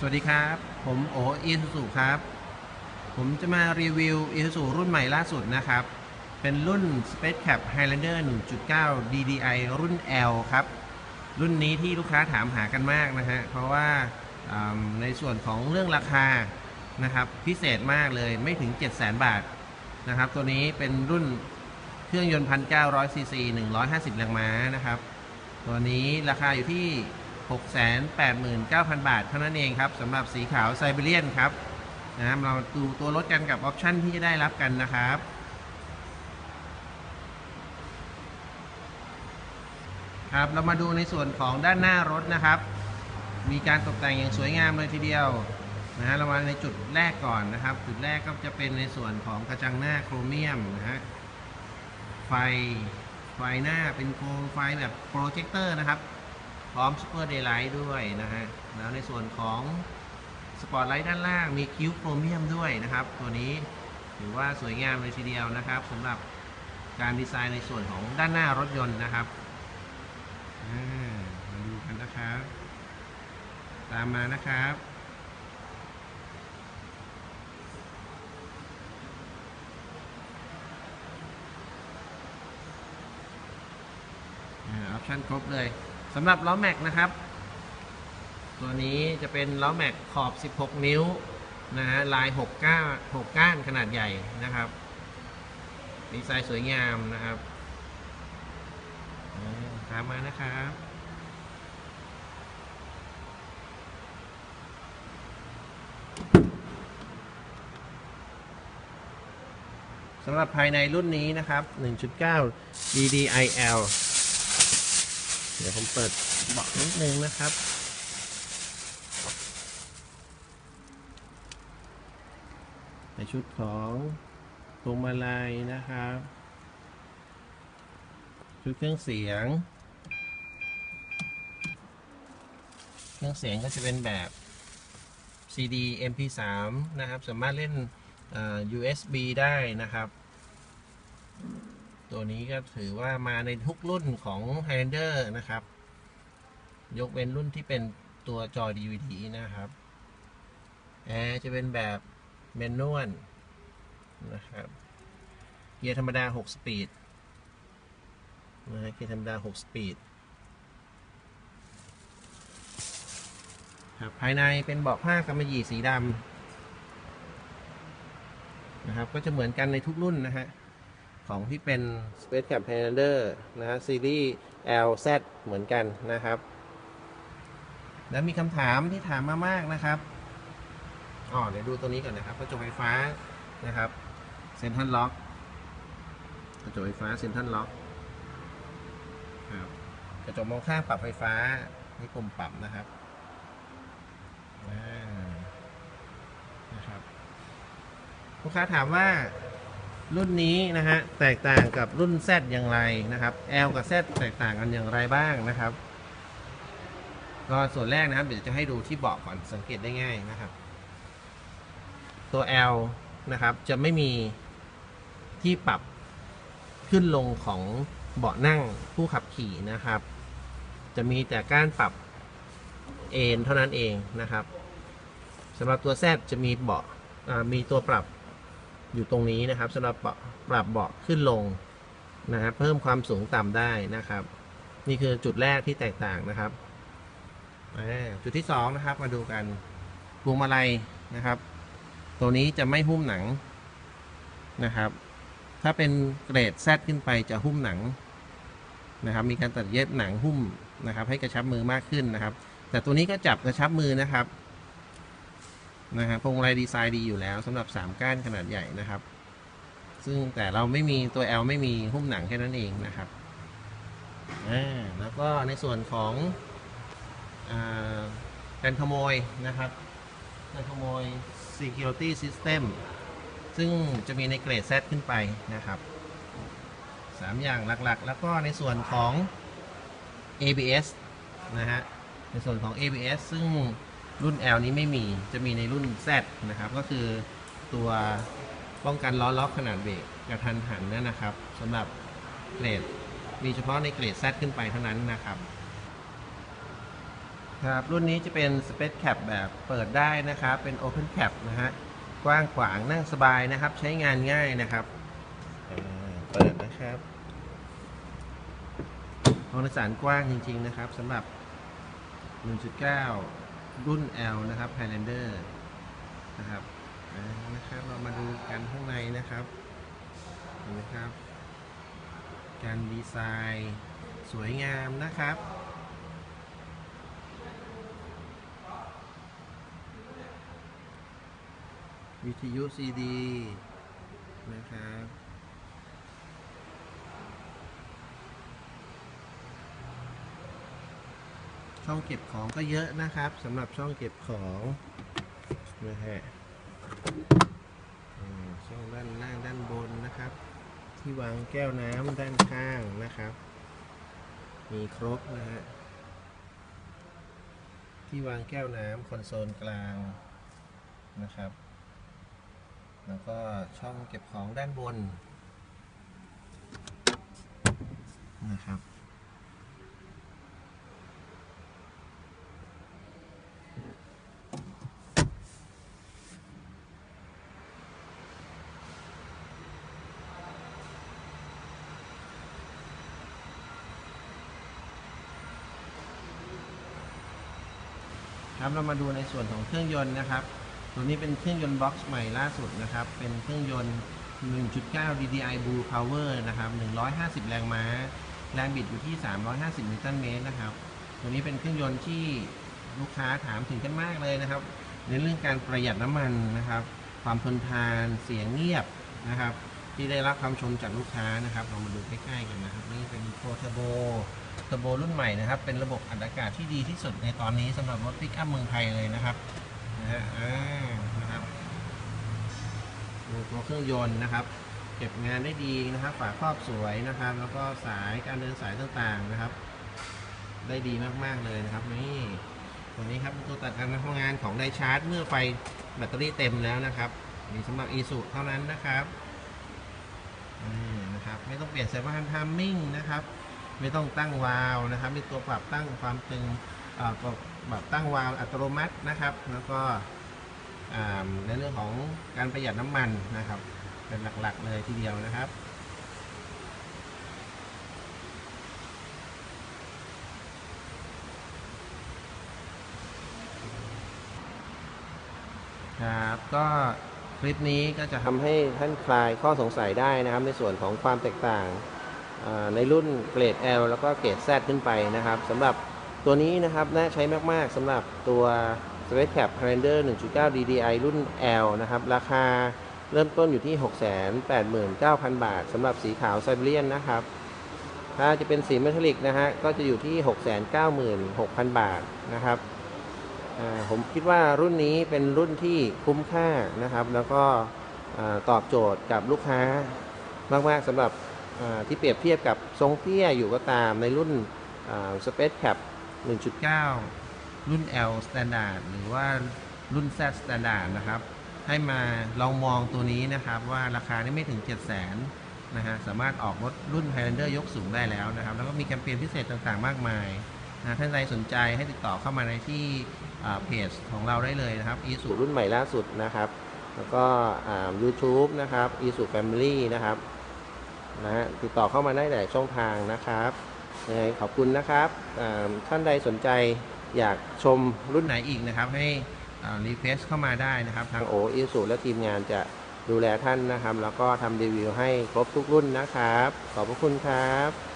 สวัสดีครับ ผมโออีซูซูครับ ผมจะมารีวิวอีซูซูรุ่นใหม่ล่าสุดนะครับ เป็นรุ่น Space Cap Highlander 1.9 DDI รุ่น L ครับ รุ่นนี้ที่ลูกค้าถามหากันมากนะฮะ เพราะว่าในส่วนของเรื่องราคานะครับ พิเศษมากเลยไม่ถึง 700,000 บาทนะครับ ตัวนี้เป็นรุ่นเครื่องยนต์ 1,900ซีซี150 แรงม้านะครับ ตัวนี้ราคาอยู่ที่ 689,000 บาท เท่านั้นเองครับสำหรับสีขาวไซเบเรียนครับนะรเราดูตัวรถกันกับออปชั่นที่จะได้รับกันนะครับครับเรามาดูในส่วนของด้านหน้ารถนะครับ มีการตกแต่งอย่างสวยงามเลยทีเดียวนะฮะเรามาในจุดแรกก่อนนะครับ จุดแรกก็จะเป็นในส่วนของกระจังหน้าโครเมียมนะฮะไฟไฟหน้าเป็นโคมไฟแบบโปรเจคเตอร์นะครับ ร้อมซูเปอร์เดย์ไลท์ด้วยนะฮะ แล้วในส่วนของสปอร์ตไลท์ด้านล่างมีคิ้วโครเมียมด้วยนะครับ ตัวนี้ถือว่าสวยงามเลยทีเดียวนะครับสำหรับการดีไซน์ในส่วนของด้านหน้ารถยนต์นะครับมาดูกันนะครับ ตามมานะครับออปชั่นครบเลย สำหรับล้อแม็กนะครับ ตัวนี้จะเป็นล้อแม็กขอบ 16 นิ้วนะฮะลาย6ก้าน6ก้านขนาดใหญ่นะครับดีไซน์สวยงามนะครับอ่าตามมานะครับสำหรับภายในรุ่นนี้นะครับ 1.9 DDIL เดี๋ยวผมเปิดเบาะนิดนึงนะครับ ในชุดของพวงมาลัยนะครับ ชุดเครื่องเสียง เครื่องเสียงก็จะเป็นแบบ CD MP3 นะครับ สามารถเล่นอ่อ USB ได้นะครับ ตัวนี้ก็ถือว่ามาในทุกรุ่นของ Highlander นะครับ ยกเว้นรุ่นที่เป็นตัวจอ DVD นะครับแอร์จะเป็นแบบแมนนวลนะครับเกียร์ธรรมดา 6 สปีดนะฮะเกียร์ธรรมดา 6 สปีดครับภายในเป็นเบาะผ้ากำมะหยี่สีดำนะครับ ก็จะเหมือนกันในทุกรุ่นนะฮะ ของที่เป็น Space Camp Highlander นะฮะซีรีส์ LZ เหมือนกันนะครับ แล้วมีคำถามที่ถามมามากนะครับอ๋อเดี๋ยวดูตัวนี้ก่อนนะครับกระจกไฟฟ้านะครับเซนทันล็อกกระจกไฟฟ้าเซนทันล็อกครับกระจกมองข้างปรับไฟฟ้านี่ปุ่มปรับนะครับอ่านะครับลูกค้าถามว่า รุ่นนี้นะฮะแตกต่างกับรุ่น Z อย่างไรนะครับ L กับ Z แตกต่างกันอย่างไรบ้างนะครับ ก็ส่วนแรกนะครับเดี๋ยวจะให้ดูที่เบาะก่อนสังเกตได้ง่ายนะครับ ตัว L นะครับจะไม่มีที่ปรับขึ้นลงของเบาะนั่งผู้ขับขี่นะครับ จะมีแต่การปรับเอนเท่านั้นเองนะครับสำหรับตัว Z จะมีเบาะมีตัวปรับ อยู่ตรงนี้นะครับสำหรับปรับเบาะขึ้นลงนะครับเพิ่มความสูงต่ำได้นะครับ นี่คือจุดแรกที่แตกต่างนะครับจุดที่สองนะครับมาดูกันพวงมาลัยนะครับ ตัวนี้จะไม่หุ้มหนังนะครับ ถ้าเป็นเกรดแซดขึ้นไปจะหุ้มหนังนะครับ มีการตัดเย็บหนังหุ้มนะครับ ให้กระชับมือมากขึ้นนะครับ แต่ตัวนี้ก็จับกระชับมือนะครับ นะครับพวงมาลัยดีไซน์ดีอยู่แล้วสำหรับ 3 ก้านขนาดใหญ่นะครับ ซึ่งแต่เราไม่มีตัว L ไม่มีหุ้มหนังแค่นั้นเองนะครับอ่าแล้วก็ในส่วนของอ่าการขโมยนะครับการขโมย security system ซึ่งจะมีในเกรด Z ขึ้นไปนะครับสามอย่างหลักๆ แล้วก็ในส่วนของ ABS นะฮะในส่วนของ ABS ซึ่ง รุ่น L นี้ไม่มี จะมีในรุ่น Z นะครับ ก็คือตัวป้องกันล้อล็อกขนาดเบรกกระทันหันนั่นนะครับสำหรับเกรดมีเฉพาะในเกรด Z ขึ้นไปเท่านั้นนะครับครับรุ่นนี้จะเป็น Space Cap แบบเปิดได้นะครับ เป็น Open Cap นะฮะกว้างขวางนั่งสบายนะครับ ใช้งานง่ายนะครับเปิดนะครับห้องโดยสารกว้างจริง ๆ นะครับสำหรับ 1.9 รุ่น L นะครับ Highlander นะครับนะครับ เรามาดูกันข้างในนะครับ เห็นไหมครับ การดีไซน์สวยงามนะครับวิทยุซีดีนะครับ ช่องเก็บของก็เยอะนะครับสำหรับช่องเก็บของนะฮะช่องด้านล่างด้านบนนะครับ ที่วางแก้วน้ำด้านข้างนะครับ มีครบนะฮะที่วางแก้วน้ำคอนโซลกลางนะครับ แล้วก็ช่องเก็บของด้านบนนะครับ ครับเรามาดูในส่วนของเครื่องยนต์นะครับ ตัวนี้เป็นเครื่องยนต์บ็อกซ์ใหม่ล่าสุดนะครับ เป็นเครื่องยนต์ 1.9 DDI Blue Power นะครับ 150 แรงม้า แรงบิดอยู่ที่ 350 นิวตันเมตรนะครับ ตัวนี้เป็นเครื่องยนต์ที่ลูกค้าถามถึงกันมากเลยนะครับ ในเรื่องการประหยัดน้ำมันนะครับ ความทนทาน เสียงเงียบนะครับ ที่ได้รับคำชมจากลูกค้านะครับ เรามาดูใกล้ๆกันนะครับ นี่เป็นโ o เทอร์โบ เทอร์โบรุ่นใหม่นะครับ เป็นระบบอัดอากาศที่ดีที่สุดในตอนนี้สำหรับรถปิกอัพเมืองไทยเลยนะครับนะฮะอ่านะครับดูตัวเครื่องยนต์นะครับ เก็บงานได้ดีนะครับ ฝาครอบสวยนะครับ แล้วก็สายการเดินสายต่างๆนะครับ ได้ดีมากๆเลยนะครับนี่ตัวนี้ครับตัวตัดการทำงานของไดชาร์จ เมื่อไฟแบตเตอรี่เต็มแล้วนะครับมีสำหรับ e s u เท่านั้นนะครับนี่นะครับ ไม่ต้องเปลี่ยนสายพานทามมิ่งนะครับ ไม่ต้องตั้งวาล์วนะครับ มีตัวปรับตั้งความตึงเอ่อปรับบตั้งวาล์วอัตโนมัตินะครับ แล้วก็ในเรื่องของการประหยัดน้ำมันนะครับ เป็นหลักๆเลยทีเดียวนะครับครับก็คลิปนี้ก็จะทำให้ท่านคลายข้อสงสัยได้นะครับ ในส่วนของความแตกต่าง ในรุ่นเกรด L แล้วก็เกรด Z ขึ้นไปนะครับสำหรับตัวนี้นะครับน่าใช้มาก ๆสำหรับตัว Space Cap Highlander 1.9 DDI รุ่น L นะครับ ราคาเริ่มต้นอยู่ที่ 689,000 บาทสำหรับสีขาวไซเบเรียนนะครับ ถ้าจะเป็นสีเมทัลลิกนะฮะ ก็จะอยู่ที่ 696,000 บาทนะครับผมคิดว่ารุ่นนี้เป็นรุ่นที่คุ้มค่านะครับ แล้วก็อตอบโจทย์กับลูกค้ามาก ๆสำหรับ ที่เปรียบเทียบกับทรงเตี้ยอยู่ก็ตามในรุ่น Space Cap 1.9 รุ่น L Standard หรือว่ารุ่น Z Standard นะครับ ให้มาลองมองตัวนี้นะครับว่าราคานี่ไม่ถึง 7 0 0 0 0 0นะฮะสามารถออกรถรุ่น Highlander ยกสูงได้แล้วนะครับ แล้วก็มีแคมเปญพิเศษต่างๆ มากมายนะท่านใดสนใจให้ติดต่อเข้ามาในที่เพจของเราได้เลยนะครับ e สูรุ่นใหม่ล่าสุดนะครับ แล้วก็อ่า YouTube นะครับ e สู Family นะครับ นะฮะติดต่อเข้ามาได้หลายช่องทางนะครับยังไงขอบคุณนะครับท่านใดสนใจอยากชมรุ่นไหนอีกนะครับให้รีเควสเข้ามาได้นะครับ ทางโอ e สูและทีมงานจะดูแลท่านนะครับ แล้วก็ทำรีวิวให้ครบทุกรุ่นนะครับ ขอบพระคุณครับ